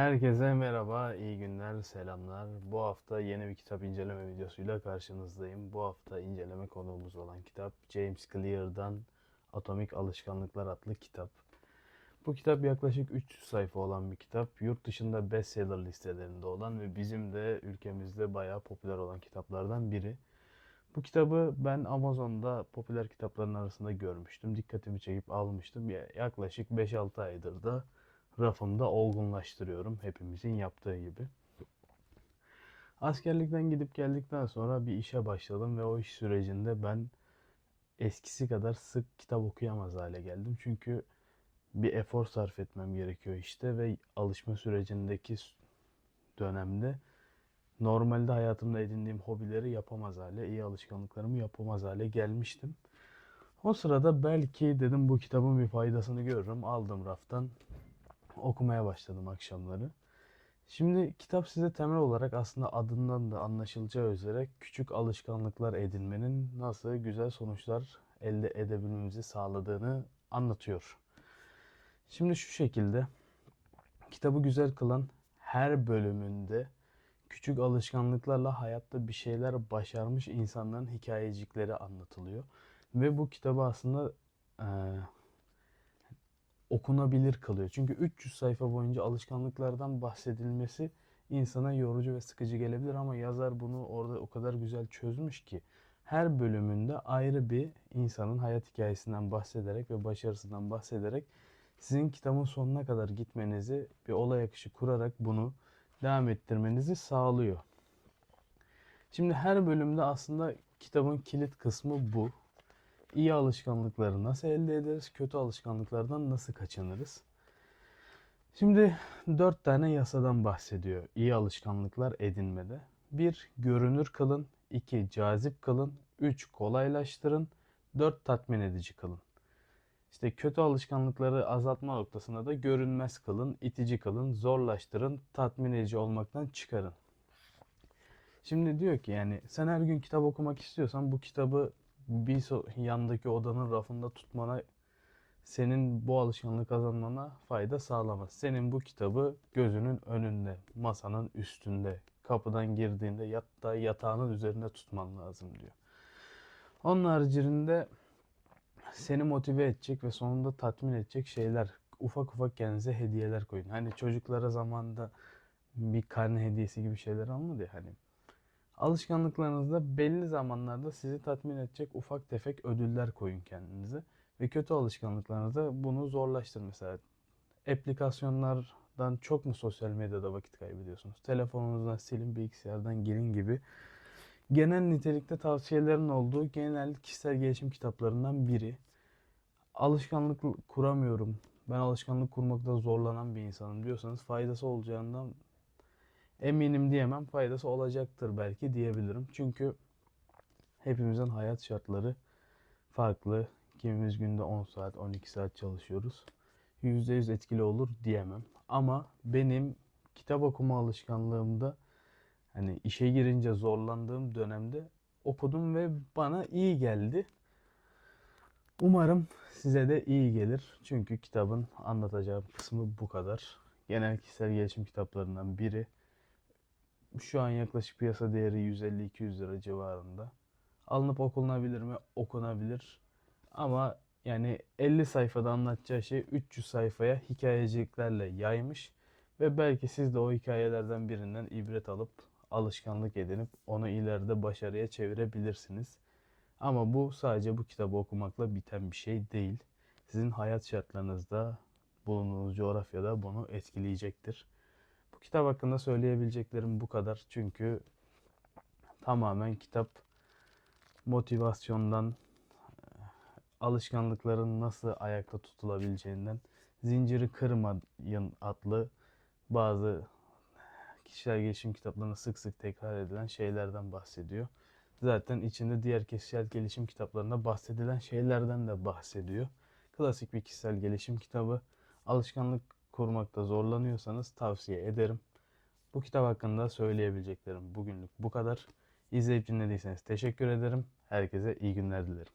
Herkese merhaba, iyi günler, selamlar. Bu hafta yeni bir kitap inceleme videosuyla karşınızdayım. Bu hafta inceleme konuğumuz olan kitap James Clear'dan Atomik Alışkanlıklar adlı kitap. Bu kitap yaklaşık 300 sayfa olan bir kitap. Yurt dışında bestseller listelerinde olan ve bizim de ülkemizde bayağı popüler olan kitaplardan biri. Bu kitabı ben Amazon'da popüler kitapların arasında görmüştüm. Dikkatimi çekip almıştım. Ya- Yaklaşık 5-6 aydır da rafımda olgunlaştırıyorum hepimizin yaptığı gibi. Askerlikten gidip geldikten sonra bir işe başladım ve o iş sürecinde ben eskisi kadar sık kitap okuyamaz hale geldim. Çünkü bir efor sarf etmem gerekiyor işte ve alışma sürecindeki dönemde normalde hayatımda edindiğim hobileri yapamaz hale, iyi alışkanlıklarımı yapamaz hale gelmiştim. O sırada belki dedim bu kitabın bir faydasını görürüm. Aldım raftan okumaya başladım akşamları. Şimdi kitap size temel olarak aslında adından da anlaşılacağı üzere küçük alışkanlıklar edinmenin nasıl güzel sonuçlar elde edebilmemizi sağladığını anlatıyor. Şimdi şu şekilde kitabı güzel kılan her bölümünde küçük alışkanlıklarla hayatta bir şeyler başarmış insanların hikayecikleri anlatılıyor. Ve bu kitabı aslında eee, okunabilir kılıyor. Çünkü 300 sayfa boyunca alışkanlıklardan bahsedilmesi insana yorucu ve sıkıcı gelebilir ama yazar bunu orada o kadar güzel çözmüş ki her bölümünde ayrı bir insanın hayat hikayesinden bahsederek ve başarısından bahsederek sizin kitabın sonuna kadar gitmenizi bir olay akışı kurarak bunu devam ettirmenizi sağlıyor. Şimdi her bölümde aslında kitabın kilit kısmı bu. İyi alışkanlıkları nasıl elde ederiz? Kötü alışkanlıklardan nasıl kaçınırız? Şimdi dört tane yasadan bahsediyor iyi alışkanlıklar edinmede. Bir, görünür kılın. iki cazip kılın. Üç, kolaylaştırın. Dört, tatmin edici kılın. İşte kötü alışkanlıkları azaltma noktasında da görünmez kılın, itici kılın, zorlaştırın, tatmin edici olmaktan çıkarın. Şimdi diyor ki yani sen her gün kitap okumak istiyorsan bu kitabı bir so- yandaki odanın rafında tutmana senin bu alışkanlığı kazanmana fayda sağlamaz. Senin bu kitabı gözünün önünde, masanın üstünde, kapıdan girdiğinde yatta yatağının üzerinde tutman lazım diyor. Onun haricinde seni motive edecek ve sonunda tatmin edecek şeyler ufak ufak kendinize hediyeler koyun. Hani çocuklara zamanında bir karne hediyesi gibi şeyler alınır ya hani. Alışkanlıklarınızda belli zamanlarda sizi tatmin edecek ufak tefek ödüller koyun kendinize. Ve kötü alışkanlıklarınızda bunu zorlaştır mesela. Aplikasyonlardan çok mu sosyal medyada vakit kaybediyorsunuz? Telefonunuzdan silin, bilgisayardan girin gibi. Genel nitelikte tavsiyelerin olduğu genel kişisel gelişim kitaplarından biri. Alışkanlık kuramıyorum. Ben alışkanlık kurmakta zorlanan bir insanım diyorsanız faydası olacağından eminim diyemem. Faydası olacaktır belki diyebilirim. Çünkü hepimizin hayat şartları farklı. Kimimiz günde 10 saat, 12 saat çalışıyoruz. %100 etkili olur diyemem. Ama benim kitap okuma alışkanlığımda hani işe girince zorlandığım dönemde okudum ve bana iyi geldi. Umarım size de iyi gelir. Çünkü kitabın anlatacağım kısmı bu kadar. Genel kişisel gelişim kitaplarından biri. Şu an yaklaşık piyasa değeri 150-200 lira civarında. Alınıp okunabilir mi? Okunabilir. Ama yani 50 sayfada anlatacağı şey 300 sayfaya hikayeciklerle yaymış ve belki siz de o hikayelerden birinden ibret alıp alışkanlık edinip onu ileride başarıya çevirebilirsiniz. Ama bu sadece bu kitabı okumakla biten bir şey değil. Sizin hayat şartlarınızda, bulunduğunuz coğrafyada bunu etkileyecektir. Bu kitap hakkında söyleyebileceklerim bu kadar. Çünkü tamamen kitap motivasyondan, alışkanlıkların nasıl ayakta tutulabileceğinden, zinciri kırmayın adlı bazı kişisel gelişim kitaplarında sık sık tekrar edilen şeylerden bahsediyor. Zaten içinde diğer kişisel gelişim kitaplarında bahsedilen şeylerden de bahsediyor. Klasik bir kişisel gelişim kitabı. Alışkanlık kurmakta zorlanıyorsanız tavsiye ederim. Bu kitap hakkında söyleyebileceklerim bugünlük bu kadar. İzleyip dinlediyseniz teşekkür ederim. Herkese iyi günler dilerim.